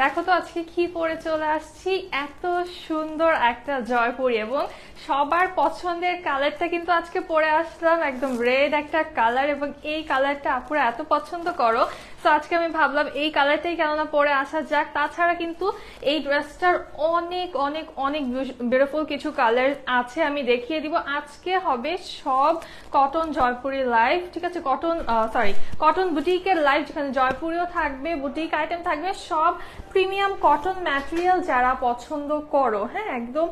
দেখো তো আজকে কি পরে চলে আসছি। এত সুন্দর একটা জয়পুরি এবং সবার পছন্দের কালারটা কিন্তু আজকে পরে আসলাম। একদম রেড একটা কালার এবং এই কালারটা আপুরা এত পছন্দ করো। তো আজকে আমি ভাবলাম এই কালারটাই কেননা পরে আসা যাক। তাছাড়া কিন্তু এই ড্রেসটার অনেক অনেক অনেক বিউটিফুল কিছু কালার আছে। আমি দেখিয়ে দিব। আজকে হবে সব কটন জয়পুরি লাইভ ঠিক আছে? কটন সরি কটন বুটিকের লাইভ যেখানে জয়পুরিও থাকবে বুটিক আইটেম থাকবে, সব প্রিমিয়াম কটন ম্যাটেরিয়াল যারা পছন্দ করো হ্যাঁ একদম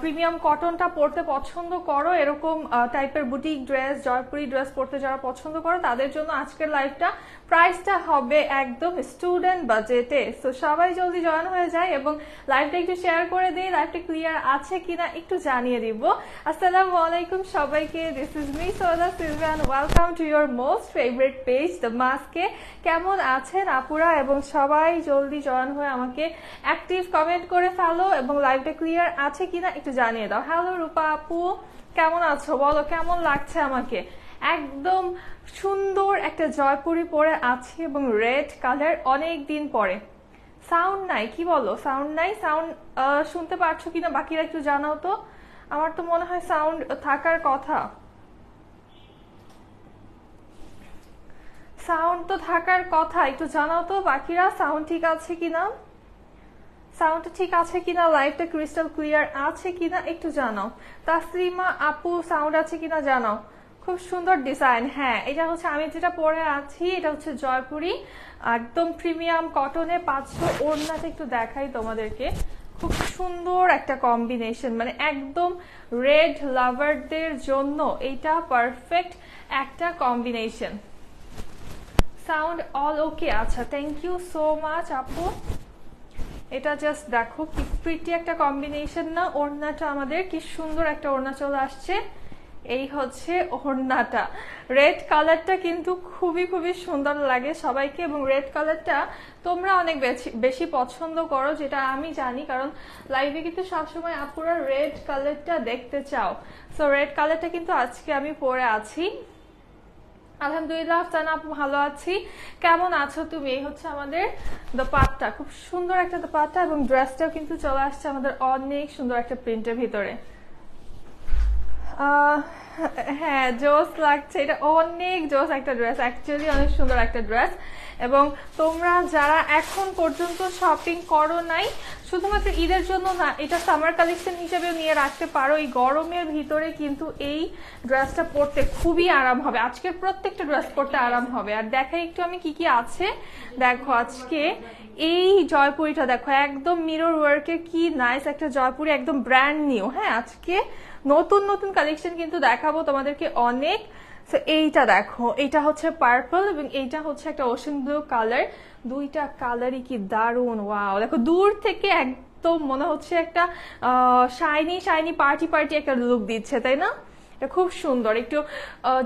প্রিমিয়াম কটনটা পরতে পছন্দ করো, এরকম টাইপের বুটিক ড্রেস জয়পুরি ড্রেস পরতে যারা পছন্দ করো, তাদের জন্য আজকের লাইভটা প্রাইসটা হবে একদম স্টুডেন্ট বাজেটে তো সবাই জলদি জয়েন হয়ে যায় এবং লাইভটা একটু শেয়ার করে দিই লাইভটা ক্লিয়ার আছে কিনা একটু জানিয়ে দিব। আসসালামু আলাইকুম সবাইকে দিস ইজ মি সোদা Sylvan welcome to your most favourite page the মাস্কে কেমন আছেন আপুরা? এবং সবাই জলদি জয়েন হয়ে আমাকে অ্যাক্টিভ কমেন্ট করে ফেলো এবং লাইভটা ক্লিয়ার আছে কিনা একটু জানিয়ে দাও। হ্যালো রূপা আপু। কেমন আছো? বলো, কেমন লাগছে আমাকে? একদম সুন্দর একটা জয়পুরি পরে আছে এবং রেড কালার অনেক দিন পরে। সাউন্ড নাই, কি বলো? সাউন্ড নাই? সাউন্ড শুনতে পারছ কিনা? বাকিরা একটু জানাও তো। আমার তো মনে হয় সাউন্ড থাকার কথা। সাউন্ড তো থাকার কথা, একটু জানাও তো বাকিরা, সাউন্ড ঠিক আছে কিনা? সাউন্ড ঠিক আছে কিনা? লাইভটা ক্রিস্টাল ক্লিয়ার আছে কিনা? একটু জানাও। তাসলিমা আপু, সাউন্ড আছে কিনা জানাও। খুব সুন্দর ডিজাইন হ্যাঁ এটা হচ্ছে আমি যেটা পরে আছি, এটা হচ্ছে জয়পুরি। একদম প্রিমিয়াম কটনে পাঁচশো ওড়নাতে একটু দেখাই তোমাদেরকে। খুব সুন্দর একটা কম্বিনেশন মানে একদম রেড লাভারদের জন্য এটা পারফেক্ট একটা কম্বিনেশন সাউন্ড অল ওকে আচ্ছা থ্যাংক ইউ সো মাচ আপু। এটা জাস্ট দেখো, কি প্রিটি একটা কম্বিনেশন না, ওড়নাটা আমাদের, কি সুন্দর একটা ওড়না চলে আসছে। এই হচ্ছে ওড়নাটা। রেড কালারটা কিন্তু খুবই খুবই সুন্দর লাগে সবাইকে, এবং রেড কালারটা তোমরা অনেক বেশি পছন্দ করো, যেটা আমি জানি, কারণ লাইভে কিন্তু সবসময় আপুরা রেড কালারটা দেখতে চাও। সো রেড কালারটা কিন্তু আজকে আমি পরে আছি। আলহামদুলিল্লাহ জানা আপু ভালো আছি। কেমন আছো তুমি? এই হচ্ছে আমাদের দোপাট্টা। খুব সুন্দর একটা দোপাট্টা এবং ড্রেসটাও কিন্তু চলে আসছে আমাদের অনেক সুন্দর একটা প্রিন্টের ভিতরে। হ্যাঁ জোস লাগছে। এটা অনেক জোস একটা ড্রেস অ্যাকচুয়ালি অনেক সুন্দর একটা ড্রেস এবং তোমরা যারা এখন পর্যন্ত শপিং করো নাই, শুধুমাত্র ঈদের জন্য না, এটা সামার কালেকশন হিসেবে নিয়ে রাখতে পারো। এই গরমের ভিতরে কিন্তু এই ড্রেসটা পরতে খুবই আরাম হবে। আজকের প্রত্যেকটা ড্রেস পরতে আরাম হবে। আর দেখাই একটু আমি কি কি আছে। দেখো আজকে এই জয়পুরিটা দেখো, একদম মিরর ওয়ার্কের কি নাইস একটা জয়পুরি, একদম ব্র্যান্ড নিউ হ্যাঁ আজকে নতুন নতুন কালেকশন কিন্তু দেখাবো তোমাদেরকে অনেক। এইটা দেখো, এইটা হচ্ছে পার্পল এবং এইটা হচ্ছে একটা ওশন ব্লু কালার দুইটা কালারই কি দারুণ ওয়াও দেখো, দূর থেকে একদম মনে হচ্ছে একটা শাইনি শাইনি পার্টি পার্টি একটা লুক দিচ্ছে, তাই না? এটা খুব সুন্দর। একটু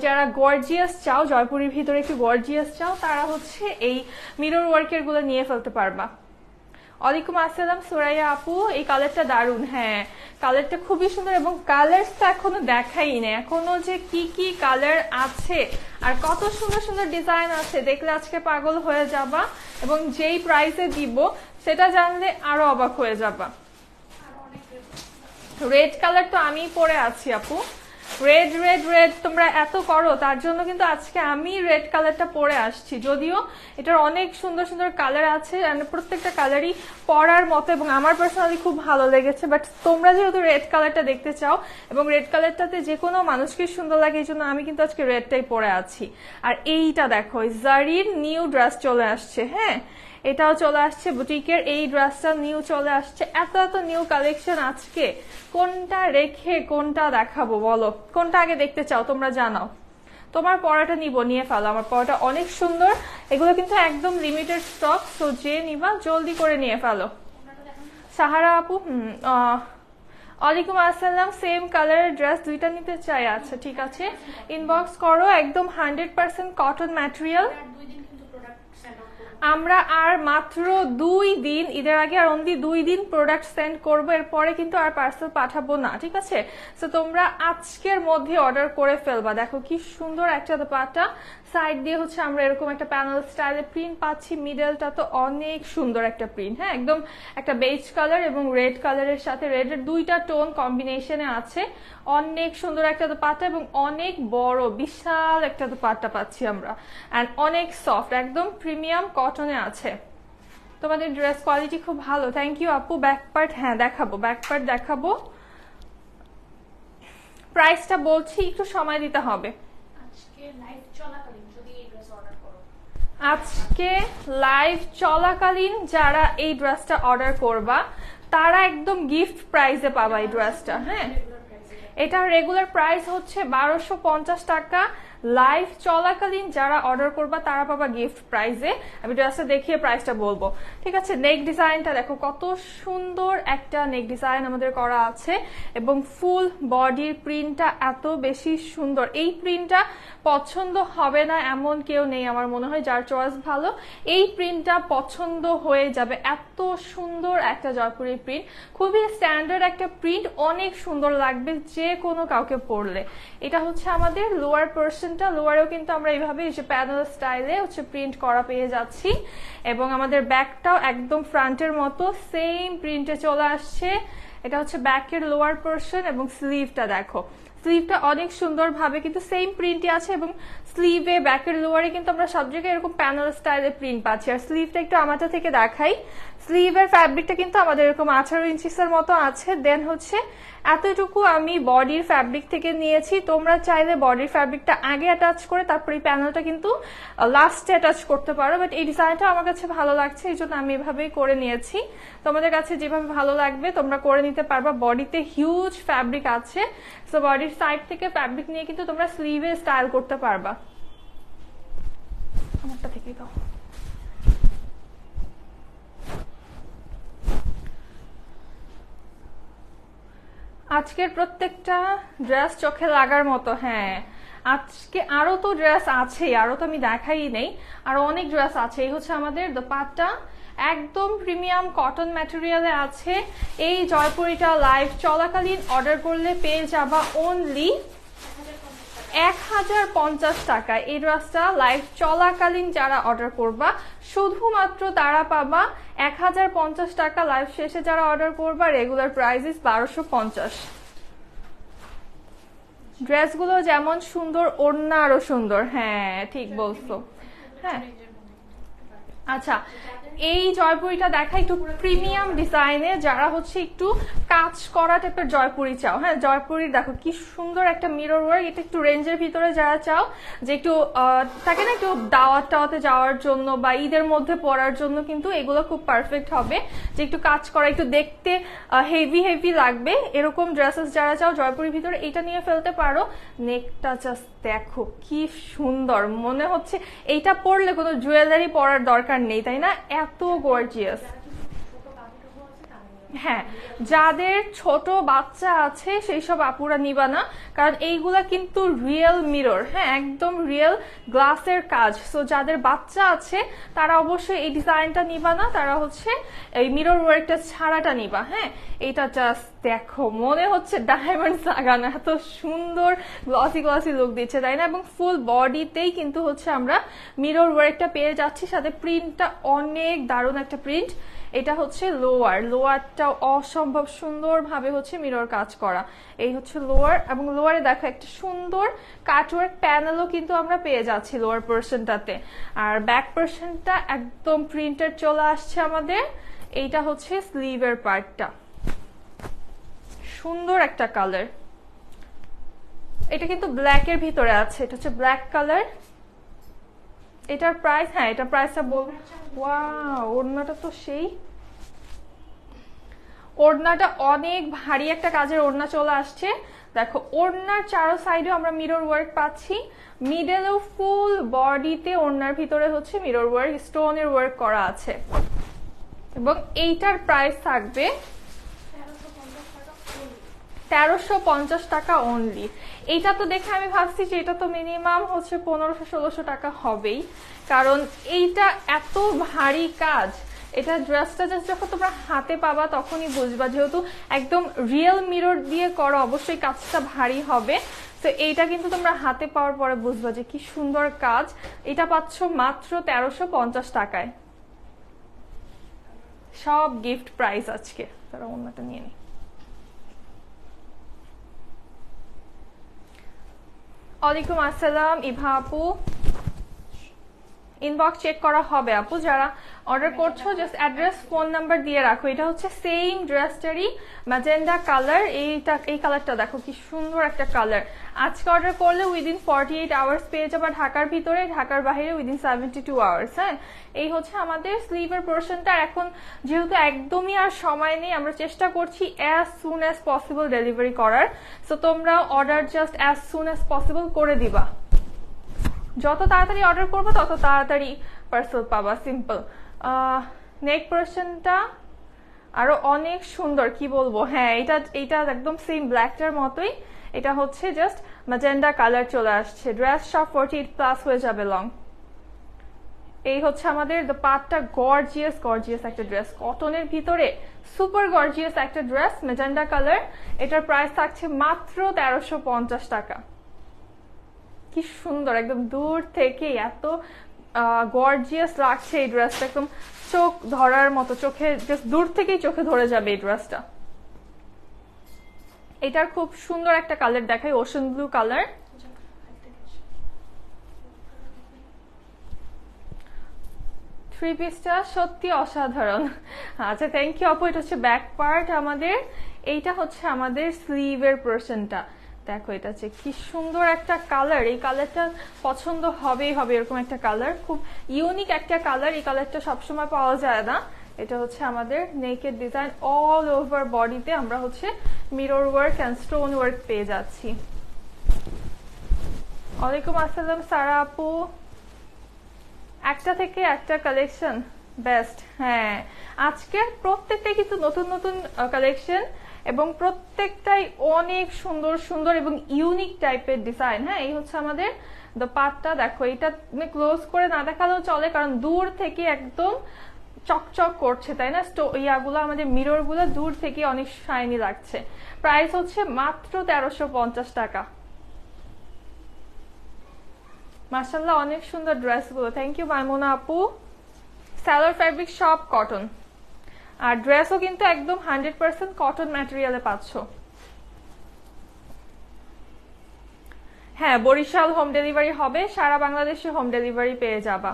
যারা গর্জিয়াস চাও, জয়পুরের ভিতরে একটু গর্জিয়াস চাও, তারা হচ্ছে এই মিরর ওয়ার্কেরগুলো নিয়ে ফেলতে পারবা। ওয়ালাইকুম আসসালাম সুরাইয়া আপু। এই কালারটা দারুণ হ্যাঁ। কালারটা খুবই সুন্দর এবং কালারটা এখনও দেখাই নেই। এখনও যে কি কি কালার আছে আর কত সুন্দর সুন্দর ডিজাইন আছে, দেখলে আজকে পাগল হয়ে যাবা এবং যেই প্রাইসে দিব, সেটা জানলে আরও অবাক হয়ে যাবা। রেড কালার তো আমি পরে আছি আপু। রেড রেড রেড তোমরা এত করো, তার জন্য কিন্তু আজকে আমি রেড কালারটা পরে আসছি। যদিও এটার অনেক সুন্দর সুন্দর কালার আছে প্রত্যেকটা কালারই পরার মতো, এবং আমার পার্সোনালি খুব ভালো লেগেছে বাট তোমরা যেহেতু রেড কালারটা দেখতে চাও, এবং রেড কালারটাতে যে কোনো মানুষকে সুন্দর লাগে, এই জন্য আমি কিন্তু আজকে রেডটাই পরে আছি। আর এইটা দেখো জারির নিউ ড্রেস চলে আসছে হ্যাঁ? এটাও চলে আসছে বুটিকের, এই ড্রেসটা নিউ চলে আসছে। এত এত নিউ কালেকশন আজকে। কোনটা রেখে কোনটা দেখাবো বলো? কোনটা আগে দেখতে চাও তোমরা জানাও। তোমার পড়াটা নিব, নিয়ে ফেলো। আমার পড়াটা অনেক সুন্দর। এগুলো কিন্তু একদম লিমিটেড স্টক তো যে নিবা জলদি করে নিয়ে ফেলো। সাহারা আপু ওয়ালাইকুম আসসালাম সেম কালারের ড্রেস দুইটা নিতে চাই। আচ্ছা ঠিক আছে। ইনবক্স করো, একদম হান্ড্রেড পার্সেন্ট কটন ম্যাটেরিয়াল আমরা আর মাত্র দুই দিন, ঈদের আগে আর অনলি দুই দিন প্রোডাক্ট সেন্ড করব, এরপরে কিন্তু আর পার্সেল পাঠাবো না, ঠিক আছে? তো তোমরা আজকের মধ্যে অর্ডার করে ফেলবা। দেখো কি সুন্দর একটা দোপাটা সাইড দিয়ে হচ্ছে আমরা এরকম একটা প্যানেল স্টাইলে প্রিন্ট পাচ্ছি। মিডলটা তো অনেক সুন্দর একটা প্রিন্ট হ্যাঁ? একদম একটা বেজ কালার এবং রেড কালারের সাথে রেডের দুইটা টোন কম্বিনেশনে আছে। অনেক সুন্দর একটা দোপাট্টা এবং অনেক বড়, বিশাল একটা দোপাট্টা পাচ্ছি আমরা। অ্যান্ড অনেক সফট একদম প্রিমিয়াম কটনে আছে। তোমাদের ড্রেস কোয়ালিটি খুব ভালো। থ্যাংক ইউ আপু। ব্যাক পার্ট হ্যাঁ দেখাবো। ব্যাক পার্ট দেখাবো। প্রাইসটা বলছি, একটু সময় দিতে হবে। আজকে লাইভ চলাকালীন যদি এই ড্রেস অর্ডার করো আজকে লাইভ চলাকালীন যারা এই ড্রেসটা অর্ডার করবা, তারা একদম গিফট প্রাইজে পাবা এই ড্রেসটা হ্যাঁ? এটা রেগুলার প্রাইস হচ্ছে বারোশো পঞ্চাশ টাকা লাইভ চলাকালীন যারা অর্ডার করবা, তারা পাবা গিফট প্রাইজে আমি ড্রেসটা দেখিয়ে প্রাইসটা বলব। ঠিক আছে নেক ডিজাইনটা দেখো, কত সুন্দর একটা নেক ডিজাইন আমাদের করা আছে। এবং ফুল বডির প্রিন্টটা এত বেশি সুন্দর। এই প্রিন্টটা পছন্দ হবে না এমন কেউ নেই আমার মনে হয়, যার চয়েস ভালো। এই প্রিন্টটা পছন্দ হয়ে যাবে। এত সুন্দর একটা জয়পুরি প্রিন্ট খুবই স্ট্যান্ডার্ড একটা প্রিন্ট অনেক সুন্দর লাগবে যে কোনো কাউকে পরলে। এটা হচ্ছে আমাদের লোয়ার পোর্শনটা লোয়ারেও কিন্তু আমরা এইভাবে যে প্যানেল স্টাইলে হচ্ছে প্রিন্ট করা পেয়ে যাচ্ছি। এবং আমাদের ব্যাকটাও একদম ফ্রন্টের মতো সেম প্রিন্টে চলে আসছে। এটা হচ্ছে ব্যাকের লোয়ার পোর্শন এবং স্লিভটা দেখো। স্লিভটা অনেক সুন্দরভাবে কিন্তু সেম প্রিন্টই আছে এবং স্লিভে ব্যাকের লোয়ারে কিন্তু আমরা সব জায়গায় এরকম প্যানেল স্টাইলে প্রিন্ট পাচ্ছি। আর স্লিভটা একটু আমারটা থেকে দেখাই। স্লিভের ফ্যাব্রিকটা কিন্তু আমাদের এরকম আঠারো ইঞ্চিসের মতো আছে। দেন হচ্ছে, এতটুকু আমি বডির ফ্যাব্রিক থেকে নিয়েছি। তোমরা চাইলে বডির ফ্যাব্রিকটা আগে অ্যাটাচ করে তারপর এই প্যানেলটা কিন্তু লাস্টে অ্যাটাচ করতে পারো। বাট এই ডিজাইনটা আমার কাছে ভালো লাগছে, এই জন্য আমি এভাবেই করে নিয়েছি। তোমাদের কাছে যেভাবে ভালো লাগবে, তোমরা করে নিতে পারবা। বডিতে হিউজ ফ্যাব্রিক আছে। সো বডির সাইড থেকে ফ্যাব্রিক নিয়ে কিন্তু তোমরা স্লিভে স্টাইল করতে পারবা। আমারটা থেকে দাও। আজকের প্রত্যেকটা ড্রেস চোখে লাগার মতো হ্যাঁ। আজকে আরও তো ড্রেস আছেই, আরও তো আমি দেখাই নেই। আরও অনেক ড্রেস আছে। এই হচ্ছে আমাদের দোপাট্টা। একদম প্রিমিয়াম কটন ম্যাটেরিয়ালে আছে। এই জয়পুরিটা লাইভ চলাকালীন অর্ডার করলে পেয়ে যাবা অনলি এক হাজার পঞ্চাশ টাকা। এই ড্রেসটা লাইভ চলাকালীন যারা অর্ডার করবা, শুধুমাত্র তারা পাবা এক হাজার পঞ্চাশ টাকা লাইভ শেষে যারা অর্ডার করবা রেগুলার প্রাইস বারোশো পঞ্চাশ। ড্রেসগুলো যেমন সুন্দর, ওড়না আরও সুন্দর। হ্যাঁ ঠিক বলছো। হ্যাঁ। আচ্ছা এই জয়পুরিটা দেখা একটু প্রিমিয়াম ডিজাইনে যারা হচ্ছে একটু কাজ করা টাইপের জয়পুরি চাও। হ্যাঁ জয়পুরি দেখো কি সুন্দর একটা মিরর ওয়ার্ক এটা একটু রেঞ্জের ভিতরে যারা চাও, যে একটু থাকে না একটু দাওয়াত টাওয়াতে যাওয়ার জন্য বা ঈদের মধ্যে পরার জন্য কিন্তু এগুলো খুব পারফেক্ট হবে। যে একটু কাজ করা, একটু দেখতে হেভি হেভি লাগবে। এরকম ড্রেসেস যারা চাও জয়পুরির ভিতরে এটা নিয়ে ফেলতে পারো। নেকটা জাস্ট দেখো কি সুন্দর। মনে হচ্ছে এইটা পরলে কোনো জুয়েলারি পরার দরকার নেই, তাই না? গর্জিয়াস হ্যাঁ যাদের ছোট বাচ্চা আছে, সেই সব আপুরা নিবা না, কারণ এইগুলা কিন্তু রিয়েল মিরর হ্যাঁ একদম রিয়েল গ্লাসের কাজ। সো যাদের বাচ্চা আছে, তারা অবশ্যই এই ডিজাইনটা নিবা না, তারা হচ্ছে এই মিরর ওয়ার্কটা ছাড়াটা নিবা হ্যাঁ। এটা জাস্ট দেখো, মনে হচ্ছে ডায়মন্ড লাগানো, এত সুন্দর গ্লসি গ্লসি লুক দিচ্ছে, তাই না? এবং ফুল বডিতেই কিন্তু হচ্ছে আমরা মিরর ওয়ার্কটা পেয়ে যাচ্ছি, সাথে প্রিন্টটা অনেক দারুণ একটা প্রিন্ট এটা হচ্ছে লোয়ার। লোয়ারটা অসম্ভব সুন্দরভাবে হচ্ছে মিরর কাজ করা। এই হচ্ছে লোয়ার এবং লোয়ারে দেখো একটা সুন্দর কাটওয়ার্ক প্যানেলও কিন্তু আমরা পেয়ে যাচ্ছি লোয়ার পোর্শনটাতে আর ব্যাক পোর্শনটা একদম প্রিন্টেড চলে আসছে আমাদের। এইটা হচ্ছে স্লিভের পার্টটা। সুন্দর একটা কালার। এটা কিন্তু ব্ল্যাকের ভিতরে আছে। এটা হচ্ছে ব্ল্যাক কালার। এটার প্রাইস হ্যাঁ এটার প্রাইসটা বল ওড়নাটা তো সেই। ওড়নাটা অনেক ভারী একটা কাজের ওড়না চলে আসছে। দেখো, ওড়নার চারো সাইডেও আমরা মিরর ওয়ার্ক পাচ্ছি। মিডলেও ফুল বডিতে ওড়নার ভিতরে হচ্ছে মিরর ওয়ার্ক স্টোনের ওয়ার্ক করা আছে। এবং এইটার প্রাইস থাকবে তেরোশো পঞ্চাশ টাকা অনলি এইটা তো দেখে আমি ভাবছি যে এটা তো মিনিমাম হচ্ছে পনেরোশো, ষোলোশো টাকা হবেই। কারণ এইটা এত ভারী কাজ। এটা ড্রেসটা জাস্ট যখন তোমরা হাতে পাবা তখনই বুঝবা। যেহেতু একদম রিয়েল মিরর দিয়ে করো, অবশ্যই কাজটা ভারী হবে। তো এইটা কিন্তু তোমরা হাতে পাওয়ার পরে বুঝবা যে কি সুন্দর কাজ। এটা পাচ্ছ মাত্র তেরোশো পঞ্চাশ টাকায়। সব গিফট প্রাইস আজকে। তারা অন্যটা নিয়ে নি ওয়ালাইকুম আসসালাম ইভা আপু। ইনবক্স চেক করা হবে আপু যারা অর্ডার করছ জাস্ট অ্যাড্রেস ফোন নাম্বার দিয়ে রাখো। এটা হচ্ছে সেম ড্রেসটারই ম্যাজেন্ডা কালার এইটা, এই কালারটা দেখো, কি সুন্দর একটা কালার আজকে অর্ডার করলে উইদিন ফর্টি এইট আওয়ার্স পেয়ে যাবে ঢাকার ভিতরে, ঢাকার বাইরে উইদিন সেভেন্টি টু আওয়ার্স হ্যাঁ? এই হচ্ছে আমাদের স্লিভের পোর্শনটা এখন যেহেতু একদমই আর সময় নেই, আমরা চেষ্টা করছি as soon as possible delivery করার। সো তোমরা order just as soon as possible করে দিবা। যত তাড়াতাড়ি অর্ডার করব, তত তাড়াতাড়ি পার্সেল পাবা সিম্পল নেক পোর্শনটা আরও অনেক সুন্দর, কি বলব? হ্যাঁ এটা এটা একদম সেম ব্ল্যাকটার মতোই। এটা হচ্ছে জাস্ট ম্যাজেন্ডা কালার চলে আসছে। ড্রেস সব ফোর্টি এইট প্লাস হয়ে যাবে লং এই হচ্ছে আমাদের দ্য পার্টটা গর্জিয়াস গর্জিয়াস একটা ড্রেস কটনের ভিতরে সুপার গর্জিয়াস একটা ড্রেস মেজেন্ডা কালার এটার প্রাইস থাকছে মাত্র তেরোশো টাকা। কি সুন্দর, একদম দূর থেকে এত গর্জিয়াস লাগছে এই ড্রেসটা একদম চোখ ধরার মতো চোখে জাস্ট দূর থেকেই চোখে ধরে যাবে এই ড্রেসটা এটার খুব সুন্দর একটা কালার দেখায় ওশন ব্লু কালার থ্রি পিসটা সত্যি অসাধারণ। আচ্ছা থ্যাংক ইউ আপু এটা হচ্ছে ব্যাক পার্ট আমাদের। এইটা হচ্ছে আমাদের স্লিভের পোর্শনটা দেখো, এটা হচ্ছে কি সুন্দর একটা কালার এই কালারটা পছন্দ হবেই হবে এরকম একটা কালার খুব ইউনিক একটা কালার এই কালারটা সবসময় পাওয়া যায় না। এটা হচ্ছে আমাদের নেকের ডিজাইন অল ওভার বডিতে আমরা হচ্ছে mirror work and stone work পেয়ে যাচ্ছি। ওয়ালাইকুম আসসালাম, সারা আপু। একটা থেকে একটা কালেকশন বেস্ট হ্যাঁ আজকের প্রত্যেকটা কিন্তু নতুন নতুন কালেকশন এবং প্রত্যেকটাই অনেক সুন্দর সুন্দর এবং ইউনিক টাইপের ডিজাইন হ্যাঁ এই হচ্ছে আমাদের দ্য পার্টটা দেখো এটা ক্লোজ করে না দেখালেও চলে, কারণ দূর থেকে একদম চকচক করছে, তাই না? ইয়াগুলো, আমাদের মিররগুলো দূর থেকে অনেক শাইনি লাগছে। প্রাইস হচ্ছে মাত্র তেরোশো পঞ্চাশ টাকা। মার্শাল্লাহ অনেক সুন্দর ড্রেসগুলো থ্যাংক ইউ মাইমোনা আপু। স্যালোর ফ্যাব্রিক সব কটন আর ড্রেসও কিন্তু একদম হান্ড্রেড পার্সেন্ট কটন ম্যাটেরিয়ালে পাচ্ছ। হ্যাঁ বরিশাল হোম ডেলিভারি হবে, সারা বাংলাদেশে হোম ডেলিভারি পেয়ে যাবা।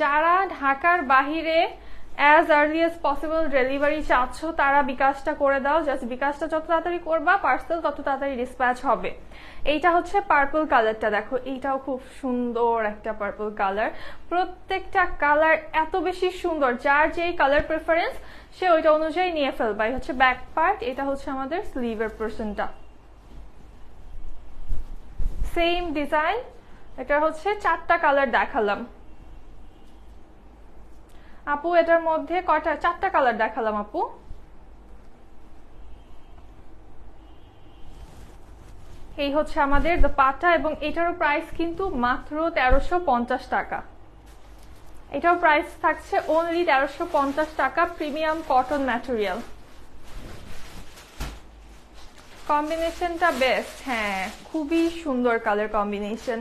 যারা ঢাকার বাহিরে as early as possible delivery চাচ্ছ তারা বিকাশটা করে দাও। জাস্ট বিকাশটা যত তাড়াতাড়ি করবা পার্সেল তত তাড়াতাড়ি ডিসপ্যাচ হবে। এইটা হচ্ছে পার্পল কালারটা দেখো, এইটাও খুব সুন্দর একটা পার্পল কালার প্রত্যেকটা কালার এত বেশি সুন্দর। যার যেই কালার প্রেফারেন্স সে ওইটা অনুযায়ী নিয়ে ফেলবা। এই হচ্ছে ব্যাক পার্ট এটা হচ্ছে আমাদের স্লিভের পোর্শনটা সেম ডিজাইন এটা হচ্ছে চারটা কালার দেখালাম। আপু, এটার মধ্যে কয়টা, চারটা কালার দেখালাম আপু। এই হচ্ছে আমাদের পাটা এবং এটারও প্রাইস কিন্তু মাত্র তেরোশো পঞ্চাশ টাকা। এটাও প্রাইস থাকছে অনলি তেরোশো পঞ্চাশ টাকা প্রিমিয়াম কটন ম্যাটেরিয়াল কম্বিনেশনটা বেস্ট হ্যাঁ খুবই সুন্দর কালার কম্বিনেশন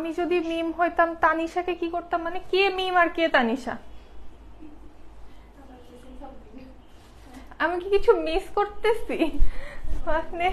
আমি যদি মিম হইতাম তানিশাকে কি করতাম? মানে কে মিম আর কে তানিশা? আমি কি কিছু মিস করতেছি? মানে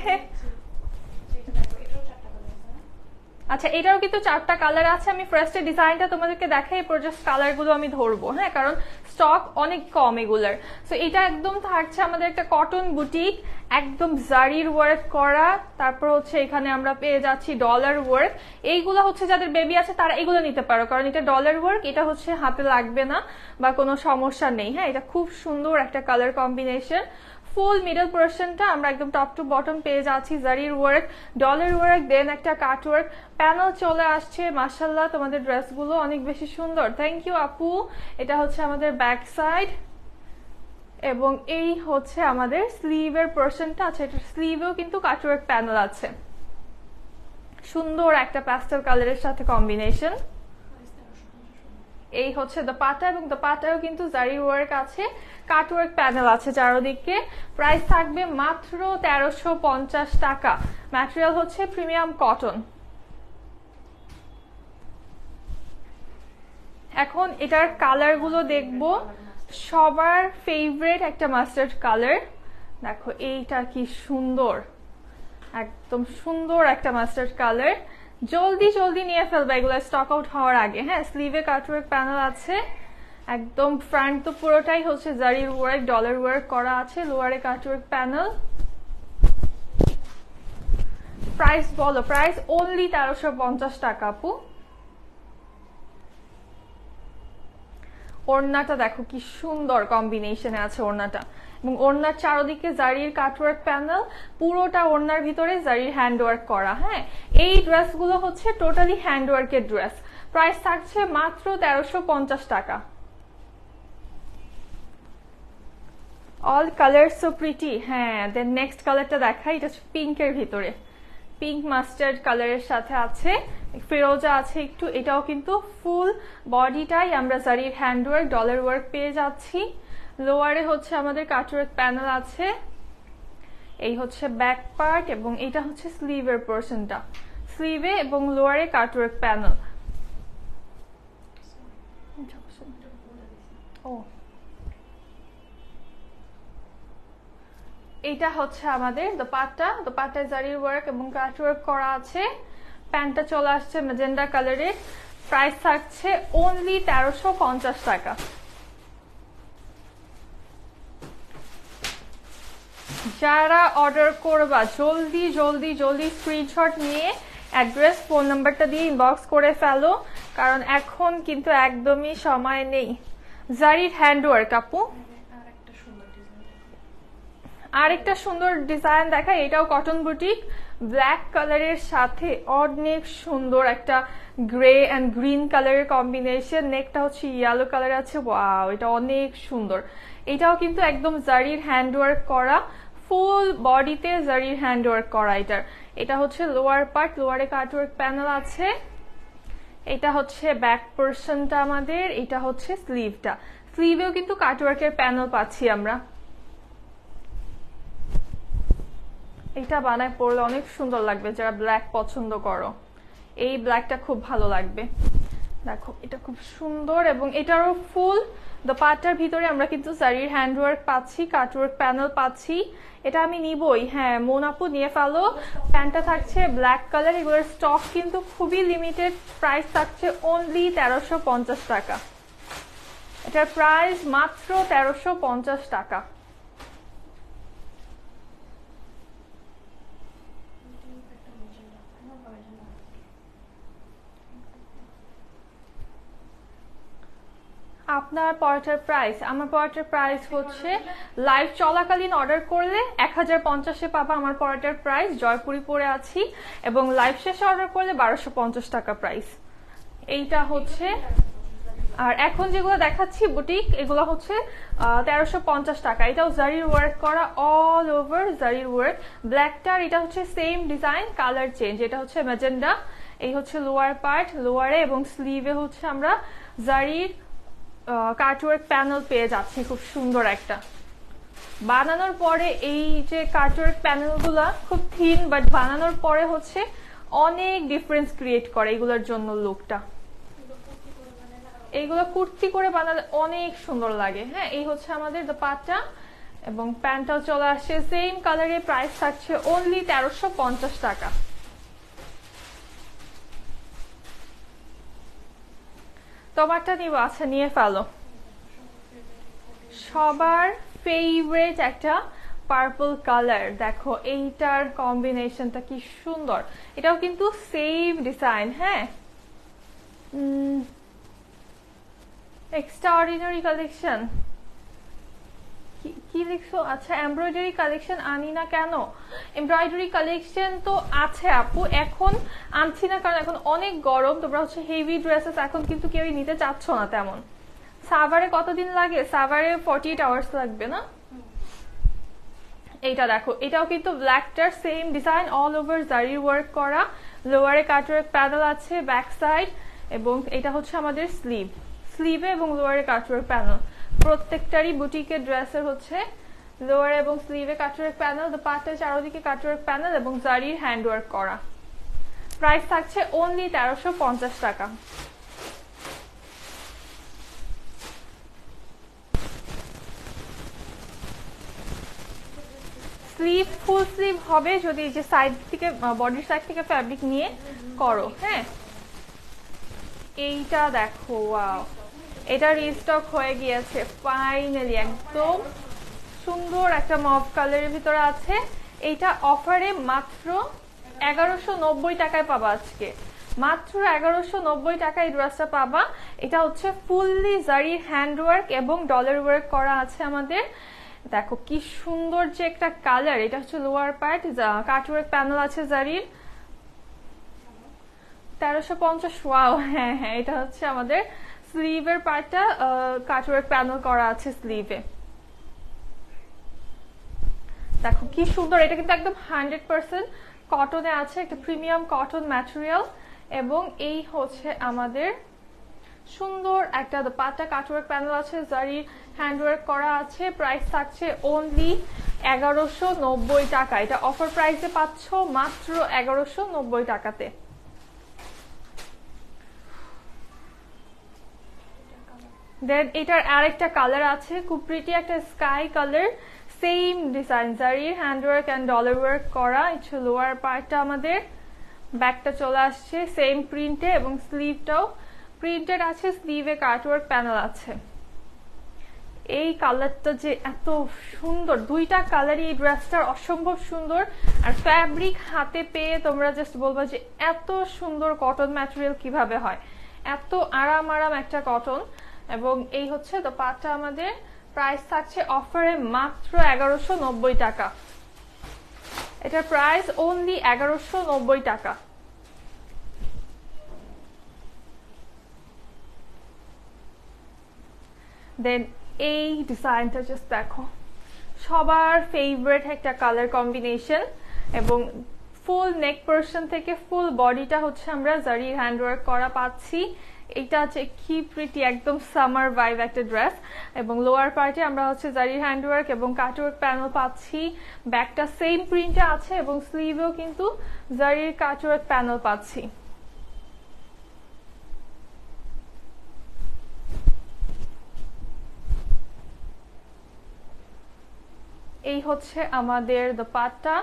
আচ্ছা এটারও কিন্তু চারটা কালার আছে। আমি ফার্স্টে ডিজাইনটা তোমাদেরকে দেখাই, এরপর জাস্ট কালারগুলো আমি ধরবো হ্যাঁ? কারণ স্টক অনেক কম এগুলার। সো এটা একদম থাকছে আমাদের একটা কটন বুটিক একদম জারির ওয়ার্ক করা। তারপর হচ্ছে এখানে আমরা পেয়ে যাচ্ছি ডলার ওয়ার্ক এইগুলো হচ্ছে যাদের বেবি আছে, তারা এগুলো নিতে পারো, কারণ এটা ডলার ওয়ার্ক এটা হচ্ছে হাতে লাগবে না বা কোনো সমস্যা নেই হ্যাঁ? এটা খুব সুন্দর একটা কালার কম্বিনেশন ফুল মিডল পোর্শনটা আমরা একদম টপ টু বটম পেয়ে যাচ্ছি। জারির ওয়ার্ক ডলের ওয়ার্ক দেন একটা কাট ওয়ার্ক প্যানেল চলে আসছে মাসাল্লাহ তোমাদের ড্রেসগুলো অনেক বেশি সুন্দর। থ্যাংক ইউ আপু। এটা হচ্ছে আমাদের ব্যাক সাইড এবং এই হচ্ছে আমাদের স্লিভের পোর্শনটা আছে। এটা স্লিভেও কিন্তু কাটওয়ার্ক প্যানেল আছে। সুন্দর একটা প্যাস্টেল কালারের সাথে কম্বিনেশন এই হচ্ছে দোপাটা এবং দোপাটাও কিন্তু জারি ওয়ার্ক আছে কাট ওয়ার্ক প্যানেল আছে চারোদিকে। প্রাইস থাকবে মাত্র তেরোশো পঞ্চাশ টাকা। ম্যাটেরিয়াল হচ্ছে প্রিমিয়াম কটন এখন এটার কালারগুলো দেখব। সবার ফেভারিট একটা মাস্টার্ড কালার দেখো, এইটা কি সুন্দর। একদম সুন্দর একটা মাস্টার্ড কালার জলদি জলদি নিয়ে ফেলবে, এগুলো স্টক আউট হওয়ার আগে। হ্যাঁ স্লিভে কাটওয়ার্ক প্যানেল আছে। একদম ফ্রন্ট তো পুরোটাই হচ্ছে জারির ওয়ার্ক ডলার ওয়ার্ক করা আছে লোয়ারে কাটওয়ার্ক প্যানেল প্রাইস বলো প্রাইস অনলি তেরোশো পঞ্চাশ টাকা, আপু। ওড়নাটা দেখো কি সুন্দর কম্বিনেশনে আছে ওড়নাটা। এবং ওড়নার চারদিকে জারির কাটওয়ার্ক প্যানেল, পুরোটা ওড়নার ভিতরে জারির হ্যান্ডওয়ার্ক করা হ্যাঁ? এই ড্রেসগুলো হচ্ছে টোটালি হ্যান্ডওয়ার্কের ড্রেস। প্রাইস থাকছে মাত্র তেরোশো টাকা। অল কালার সো প্রিটি হ্যাঁ দেন নেক্সট কালারটা দেখাই, এটা হচ্ছে পিঙ্কের ভিতরে। পিঙ্ক মাস্টার্ড কালারের সাথে আছে, ফিরোজা আছে একটু, এটাও কিন্তু ফুল বডিটাই আমরা জারির হ্যান্ডওয়ার্ক ডলার ওয়ার্ক পেয়ে যাচ্ছি। লোয়ারে হচ্ছে আমাদের কাটওয়ার্ক প্যানেল আছে। এই হচ্ছে ব্যাক পার্ট এবং এটা হচ্ছে স্লিভের পোর্শনটা স্লিভে এবং লোয়ারে কাটওয়ার্ক প্যানেল ও। এটা হচ্ছে আমাদের দোপাট্টা। দোপাট্টায় জারির ওয়ার্ক এবং কাট ওয়ার্ক করা আছে। প্যান্টটা চলে আসছে মেজেন্ডা কালারের প্রাইস থাকছে অনলি তেরোশো টাকা। যারা অর্ডার করবা, জলদি জলদি জলদি স্ক্রিনশট নিয়ে অ্যাড্রেস ফোন নাম্বারটা দিয়ে ইনবক্স করে ফেলো, কারণ এখন কিন্তু একদমই সময় নেই। জারির হ্যান্ডওয়ার্ক আপু। আরেকটা সুন্দর ডিজাইন দেখা এটাও কটন বুটিক ব্ল্যাক কালারের সাথে অনেক সুন্দর একটা গ্রে অ্যান্ড গ্রিন কালারের কম্বিনেশন নেকটা হচ্ছে ইয়েলো কালার আছে ওয়াও এটা অনেক সুন্দর। এটাও কিন্তু একদম জারির হ্যান্ডওয়ার্ক করা ফুল বডিতে জারির হ্যান্ডওয়ার্ক করা এটার এটা হচ্ছে লোয়ার পার্ট লোয়ারে কাটওয়ার্ক প্যানেল আছে। এটা হচ্ছে ব্যাক পোর্শনটা আমাদের, এটা হচ্ছে স্লিভটা স্লিভেও কিন্তু কাটওয়ার্কের প্যানেল পাচ্ছি আমরা। এটা বানায় পরলে অনেক সুন্দর লাগবে, যারা ব্ল্যাক পছন্দ করো। এই ব্ল্যাকটা খুব ভালো লাগবে। দেখো, এটা খুব সুন্দর এবং এটারও ফুল দোপাট্টার ভিতরে আমরা কিন্তু শাড়ির হ্যান্ডওয়ার্ক পাচ্ছি কাটওয়ার্ক প্যানেল পাচ্ছি। এটা আমি নিবই। হ্যাঁ মোনাপু নিয়ে ফেলো। প্যান্টটা থাকছে ব্ল্যাক কালার এগুলোর স্টক কিন্তু খুবই লিমিটেড প্রাইস থাকছে অনলি তেরোশো টাকা। এটার প্রাইস মাত্র তেরোশো টাকা একটা মেজেন্ডা আমার মেজেন্ডা আপনার পরোটার প্রাইস আমার পরোটার প্রাইস হচ্ছে লাইভ চলাকালীন অর্ডার করলে এক হাজার পঞ্চাশে পাবা আমার পরোটার প্রাইস জয়পুরি পরে আছি এবং লাইভ শেষে অর্ডার করলে বারোশো পঞ্চাশ টাকা প্রাইস এইটা হচ্ছে, আর এখন যেগুলো দেখাচ্ছি বুটিক এগুলো হচ্ছে তেরোশো পঞ্চাশ টাকা। এটাও জারির ওয়ার্ক করা অল ওভার জারির ওয়ার্ক ব্ল্যাকটার এটা হচ্ছে সেম ডিজাইন কালার চেঞ্জ এটা হচ্ছে ম্যাজেন্ডা এই হচ্ছে লোয়ার পার্ট লোয়ারে এবং স্লিভে হচ্ছে আমরা জারির কাটওয়ার্ক প্যানেল পেয়ে যাচ্ছি, খুব সুন্দর একটা। বানানোর পরে এই যে কাটওয়ার্ক প্যানেলগুলো খুব থিন বাট বানানোর পরে হচ্ছে অনেক ডিফারেন্স ক্রিয়েট করে এগুলোর জন্য লুকটা। এইগুলো কুর্তি করে বানালে অনেক সুন্দর লাগে। হ্যাঁ এই হচ্ছে আমাদের পাটটা এবং প্যান্টটাও চলে আসছে সেম কালারের প্রাইস থাকছে অনলি তেরোশো টাকা। তোমারটা নিব আচ্ছা নিয়ে ফেলো। সবার ফেভারেট একটা পার্পল কালার দেখো, এইটার কম্বিনেশনটা কি সুন্দর। এটাও কিন্তু সেম ডিজাইন হ্যাঁ? এক্সট্রা অর্ডিনারি কালেকশন কি লিখছো আচ্ছা এমব্রয়ডারি কালেকশন আনি না কেন? এমব্রয়ডারি কালেকশন তো আছে, আপু। এখন আনছি না, কারণ এখন অনেক গরম। তোমরা হচ্ছে হেভি ড্রেসেস এখন কিন্তু কেউই নিতে চাচ্ছ না তেমন। সাভারে কতদিন লাগে? সাভারে ফর্টি এইট আওয়ার্স লাগবে, না? এইটা দেখো। এটাও কিন্তু ব্ল্যাকটার সেম ডিজাইন অল ওভার জারি ওয়ার্ক করা। লোয়ারে কাটওয়ার্ক প্যানেল আছে ব্যাক সাইড এবং এটা হচ্ছে আমাদের স্লিভ স্লিভে এবং লোয়ারে কাটওয়ার্ক প্যানেল প্রত্যেকটারই বুটিকের ড্রেসের হচ্ছে লোয়ার এবং স্লিভে কাটওয়ার্ক প্যানেল পাটের চারোদিকে কাটওয়ার্ক প্যানেল এবং জারির হ্যান্ডওয়ার্ক করা। প্রাইস থাকছে অনলি তেরোশো পঞ্চাশ টাকা। স্লিভ ফুল স্লিভ হবে যদি যে সাইড থেকে বডির সাইড থেকে ফ্যাব্রিক নিয়ে করো হ্যাঁ? এইটা দেখো ওয়াও এটা রিস্টক হয়ে গিয়েছে ফাইনালি একদম সুন্দর একটা মফ কালারের ভিতরে আছে। এইটা অফারে মাত্র এগারোশো নব্বই টাকায় পাবা আজকে। মাত্র এগারোশো নব্বই টাকায় ড্রেসটা পাবা। এটা হচ্ছে ফুললি জারির হ্যান্ডওয়ার্ক এবং ডলার ওয়ার্ক করা আছে আমাদের। দেখো কি সুন্দর যে একটা কালার এটা হচ্ছে লোয়ার পার্ট কাটওয়ার্ক প্যানেল আছে জারির তেরোশো পঞ্চাশ ওয়াও হ্যাঁ হ্যাঁ এটা হচ্ছে আমাদের স্লিভের পার্টটা কাটওয়ার্ক প্যানেল করা আছে স্লিভে দেখো কি সুন্দর, এটা কিন্তু একদম হান্ড্রেড পার্সেন্ট কটনে আছে, একটা প্রিমিয়াম কটন ম্যাটেরিয়াল এবং এই হচ্ছে আমাদের সুন্দর একটা পাটা কাটওয়ার্ক প্যানেল আছে জারির হ্যান্ডওয়ার্ক করা আছে। প্রাইস থাকছে অনলি এগারোশো টাকা। এটা অফার প্রাইসে পাচ্ছ মাত্র এগারোশো টাকাতে। দেন এটার আরেকটা কালার আছে, খুব প্রিটি একটা স্কাই কালার সেম ডিজাইন জারির হ্যান্ডওয়ার্ক অ্যান্ড ডলার ওয়ার্ক করা হচ্ছে লোয়ার পার্টটা আমাদের। ব্যাকটা চলে আসছে সেম প্রিন্টে এবং স্লিভটাও প্রিন্টেড আছে স্লিভে কার্টওয়ার্ক প্যানেল আছে। এই কালারটা যে এত সুন্দর, দুইটা কালারই এই ড্রেসটার অসম্ভব সুন্দর। আর ফ্যাব্রিক হাতে পেয়ে তোমরা জাস্ট বলবা যে এত সুন্দর কটন ম্যাটেরিয়াল কীভাবে হয়? এত আরাম আরাম একটা কটন এবং এই হচ্ছে তো পাটটা আমাদের প্রাইস থাকছে অফারে মাত্র এগারোশো নব্বই টাকা। এটার প্রাইস অনলি এগারোশো নব্বই টাকা। দেন এই ডিজাইনটা জাস্ট দেখো। সবার ফেভারিট একটা কালার কম্বিনেশন এবং ফুল নেক পোর্শন থেকে ফুল বডিটা হচ্ছে আমরা জারির হ্যান্ডওয়ার্ক করা পাচ্ছি। এটা হচ্ছে কি প্রিটি একদম সামার ভাইব একটা ড্রেস এবং লোয়ার পার্টে আমরা হচ্ছে জারির হ্যান্ডওয়ার্ক এবং কাটওয়ার্ক প্যানেল পাচ্ছি। ব্যাকটা সেম প্রিন্টে আছে এবং স্লিভেও কিন্তু জারির কাটওয়ার্ক প্যানেল পাচ্ছি। এই হচ্ছে আমাদের দোপাট্টা।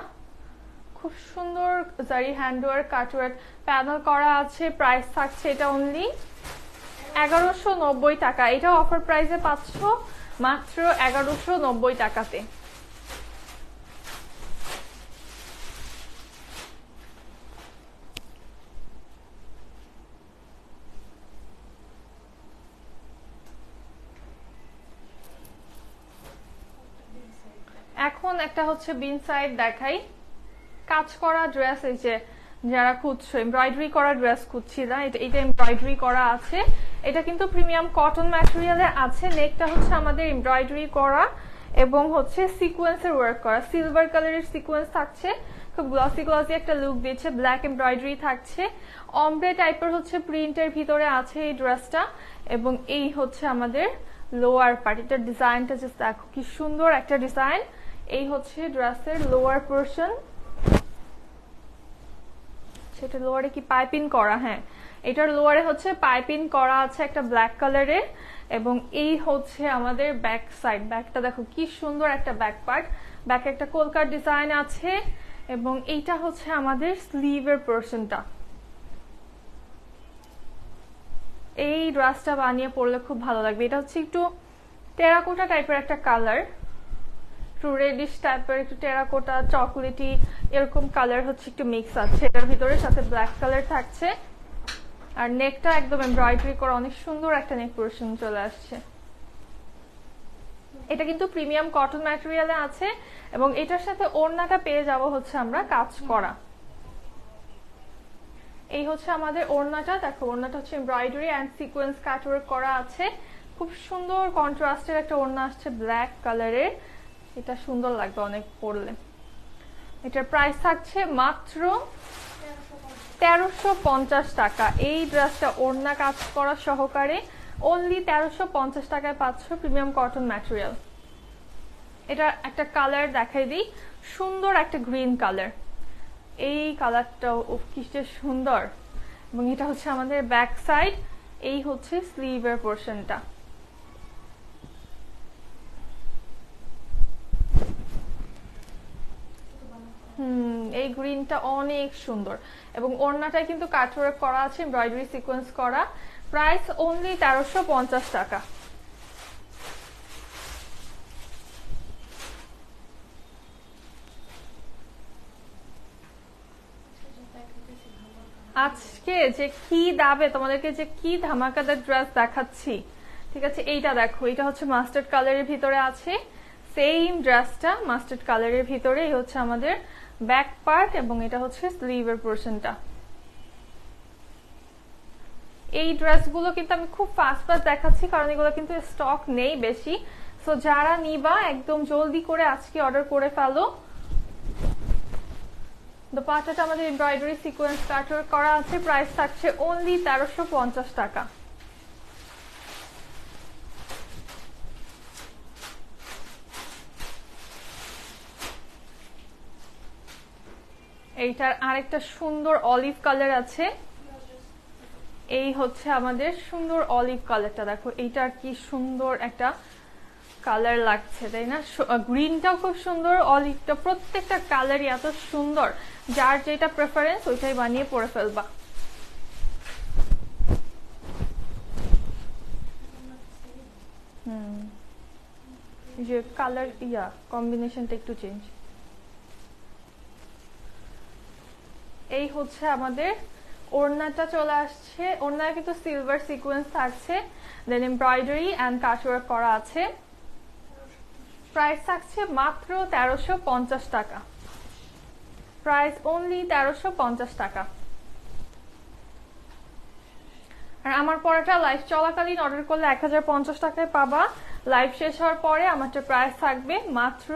খুব সুন্দর জারি হ্যান্ডওয়ার্ক কাটওয়ার্ক প্যানেল করা আছে। প্রাইস থাকছে এটা অনলি এগারোশো নব্বই টাকা। এটা অফার প্রাইসে পাচ্ছ মাত্র এগারোশো নব্বই টাকাতে। এখন একটা হচ্ছে বিন সাইড দেখাই। কাজ করা ড্রেস এই যে, যারা খুঁজছো এমব্রয়ডারি করা ড্রেস খুঁজছি না, এটা এটা এমব্রয়ডারি করা আছে। এটা কিন্তু প্রিমিয়াম কটন ম্যাটেরিয়ালে আছে। নেকটা হচ্ছে আমাদের এমব্রয়ডারি করা এবং হচ্ছে সিকোয়েন্সের ওয়ার্ক করা। সিলভার কালারের সিকোয়েন্স থাকছে। খুব গ্লসি গ্লসি একটা লুক দিচ্ছে। ব্ল্যাক এমব্রয়ডারি থাকছে। অমব্রে টাইপের হচ্ছে প্রিন্টের ভিতরে আছে এই ড্রেসটা এবং এই হচ্ছে আমাদের লোয়ার পার্ট এটার ডিজাইনটা জাস্ট দেখো, কি সুন্দর একটা ডিজাইন এই হচ্ছে ড্রেসের লোয়ার পোর্শন সেটা লোয়ারে কি পাইপিং করা হ্যাঁ। এটার লোয়ারে হচ্ছে পাইপিং করা আছে একটা ব্ল্যাক কালারের এবং এই হচ্ছে আমাদের ব্যাক সাইড ব্যাকটা দেখো কি সুন্দর একটা ব্যাক পার্ট ব্যাকে একটা কলকার ডিজাইন আছে, এবং এইটা হচ্ছে আমাদের স্লিভের পোর্শনটা এই ড্রেসটা বানিয়ে পরলে খুব ভালো লাগবে। এটা হচ্ছে একটু টেরাকোটা টাইপের একটা কালার একটু রেডিশ টাইপের একটু টেরাকোটা চকলেটি এরকম কালার হচ্ছে একটু মিক্স আছে। এটার ভিতরে সাথে ব্ল্যাক কালার থাকছে। আর নেকটা একদম এমব্রয়ডারি করা অনেক সুন্দর একটা নেক পোর্শন চলে আসছে। এটা কিন্তু প্রিমিয়াম কটন ম্যাটেরিয়ালে আছে এবং এটার সাথে ওড়নাটা পেয়ে যাব হচ্ছে আমরা কাজ করা। এই হচ্ছে আমাদের ওড়নাটা। দেখো ওড়নাটা হচ্ছে এমব্রয়ডারি অ্যান্ড সিকোয়েন্স কাটওয়ার্ক করা আছে। খুব সুন্দর কন্ট্রাস্টের একটা ওড়না আসছে ব্ল্যাক কালারের এটা সুন্দর লাগবে অনেক পরলে। এটার প্রাইস থাকছে মাত্র তেরোশো পঞ্চাশ টাকা। এই ড্রেসটা ওড়না কাজ করা সহকারে অনলি তেরোশো পঞ্চাশ টাকায় পাচ্ছ প্রিমিয়াম কটন ম্যাটেরিয়াল এটা একটা কালার দেখাই দিই। সুন্দর একটা গ্রিন কালার এই কালারটা কি সুন্দর। এবং এটা হচ্ছে আমাদের ব্যাক সাইড এই হচ্ছে স্লিভের পোর্শনটা এই গ্রিনটা অনেক সুন্দর। এবং ওড়নাটায় কিন্তু কাটওয়ার্ক করা আছে এমব্রয়ডারি সিকোয়েন্স করা। প্রাইস অনলি তেরোশো পঞ্চাশ টাকা। আজকে যে কি দাবে তোমাদেরকে যে কি ধামাকাদার ড্রেস দেখাচ্ছি, ঠিক আছে? এইটা দেখো এটা হচ্ছে মাস্টার্ড কালারের ভিতরে আছে। সেম ড্রেসটা মাস্টার্ড কালারের ভিতরে, এই হচ্ছে আমাদের ব্যাক পার্ট এবং এটা হচ্ছে স্লিভের পোর্শনটা এই ড্রেসগুলো কিন্তু আমি খুব ফাস্ট ফাস্ট দেখাচ্ছি, কারণ এগুলো কিন্তু স্টক নেই বেশি। সো যারা নিবা, একদম জলদি করে আজকে অর্ডার করে ফেলো। দোপাট্টাটা আমাদের এমব্রয়ডারি সিকোয়েন্স কাটার করা আছে প্রাইস থাকছে অনলি তেরোশো টাকা। এইটার আরেকটা সুন্দর অলিভ কালার আছে। এই হচ্ছে আমাদের সুন্দর অলিভ কালারটা দেখো, এইটার কি সুন্দর একটা কালার লাগছে, তাই না? গ্রিনটাও খুব সুন্দর অলিভটা প্রত্যেকটা কালারই এত সুন্দর। যার যেটা প্রেফারেন্স ওইটাই বানিয়ে পরে ফেলবা। হুম। যে কালার ইয়া কম্বিনেশনটা একটু চেঞ্জ এই হচ্ছে আমাদের ওড়নাটা চলে আসছে। ওড়নায় কিন্তু সিলভার সিকোয়েন্স থাকছে দেন এমব্রয়ডারি অ্যান্ড কাটওয়ার্ক করা আছে। প্রাইস থাকছে মাত্র তেরোশো পঞ্চাশ টাকা। প্রাইস অনলি তেরোশো পঞ্চাশ টাকা। আর আমার পরাটা লাইভ চলাকালীন অর্ডার করলে এক হাজার পঞ্চাশ টাকায় পাবা। লাইভ শেষ হওয়ার পরে আমারটা প্রাইস থাকবে মাত্র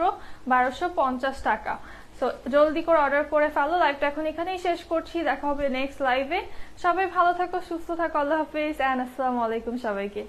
বারোশো পঞ্চাশ টাকা। সো জলদি করে অর্ডার করে ফেলো। লাইভটা এখন এখানেই শেষ করছি। দেখা হবে নেক্সট লাইভে সবাই ভালো থাকো, সুস্থ থাকো। আল্লাহ হাফিজ। অ্যান্ড আসসালামু আলাইকুম সবাইকে।